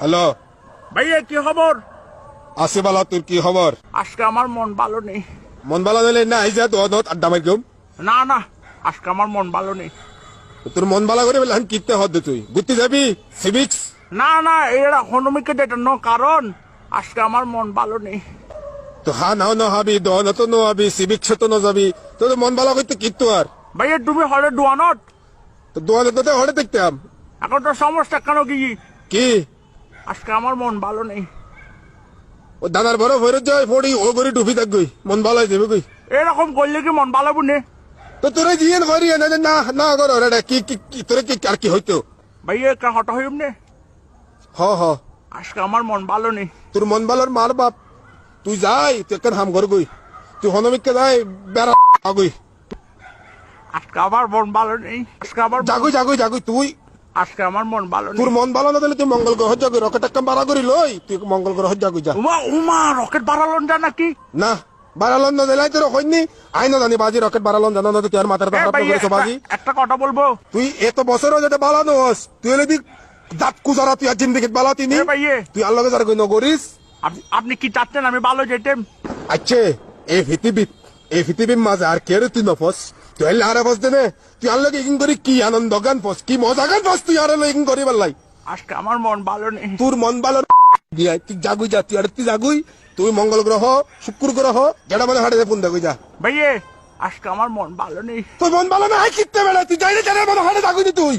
Hello. ভাইয়া কি খবর? আসে বালা তোর কি খবর? আজকে আমার মন ভালো নেই। মন বালা দিলে না আই যা দোয়ানত আড্ডা মারি গম না না আজকে আমার মন ভালো নেই। তোর মন বালা করে বলে আমি কিনতে হদ তুই? ঘুরতে যাবি? সিভিক্স না না এরা হনুমিকে ডেটানো কারণ আজকে আমার মন ভালো নেই। তো হা নাও না হাবি দোয়ানত নো হাবি সিভিক্স তো ন যাবি। তোর মন বালা করতে কিত্তু আর? ভাইয়া তুমি হলে ডুয়ানত তো দোয়ানত তো হরে দেখতাম। এখন তো সমস্যা কেন কি? কি? আজকে আমার মন ভালো নেই। ও দানার বড় ফেরত যায় ফড়ি ও করে ডুবি থাক গই মন বালা যাবে গই এরকম করলে কি মন ভালো নে তো তোরে জিয়েন করি না না না কর রে কি কি কি তোরে কি আর কি হইতো? ভাইয়া কা হট হইম নে? হ হ। আজকে আমার মন ভালো নেই। তোর মন বালার মার বাপ তুই যাই তুই একটা হাম ঘর গই। তুই হনমিককে যাই বেড়া গই। আজকে আমার মন ভালো নেই। আজকে আমার জাগুই জাগুই জাগুই তুই আজকে আমার মন ভালো তোর মন ভালো না তুই মঙ্গল গ্রহ যাগুই রকেট একটা বাড়া করি লই তুই মঙ্গল গ্রহ যাগুই যা। উমা উমা রকেট বাড়ালন যা নাকি? না বাড়ালন না দিলাই তোর হইনি। আই না জানি বাজি রকেট বাড়ালন জানো না তুই আর মাথার করেছ বাজি। একটা- কথা বলব? তুই এত বছরও যেটা বালানো হস তুই হলে দি দাঁত কুজারা তুই আর জিন্দিগিত এ ভাইয়ে। তুই আর লগে যার কই নগরিস আপনি কি চাচ্ছেন আমি ভালো যেতেম? আচ্ছা এই পৃথিবীত এই পৃথিবীর মাঝে আর কে রে তুই নফস তুই আর ফস দেনে তুই আর লগে ইগিন করি কি আনন্দ গান ফস কি মজা গান ফস তুই আর লগে ইগিন করি পারলাই আজকে আমার মন ভালো নেই তোর মন ভালো দিয়া তুই জাগুই যা তুই আর তুই জাগুই তুই মঙ্গল গ্রহ শুক্র গ্রহ যেটা মানে হাটে ফোন দেখুই যা ভাইয়ে আজকে আমার মন ভালো নেই তোর মন ভালো না কিনতে বেড়া তুই যাই না জানার মতো হাটে জাগুই তুই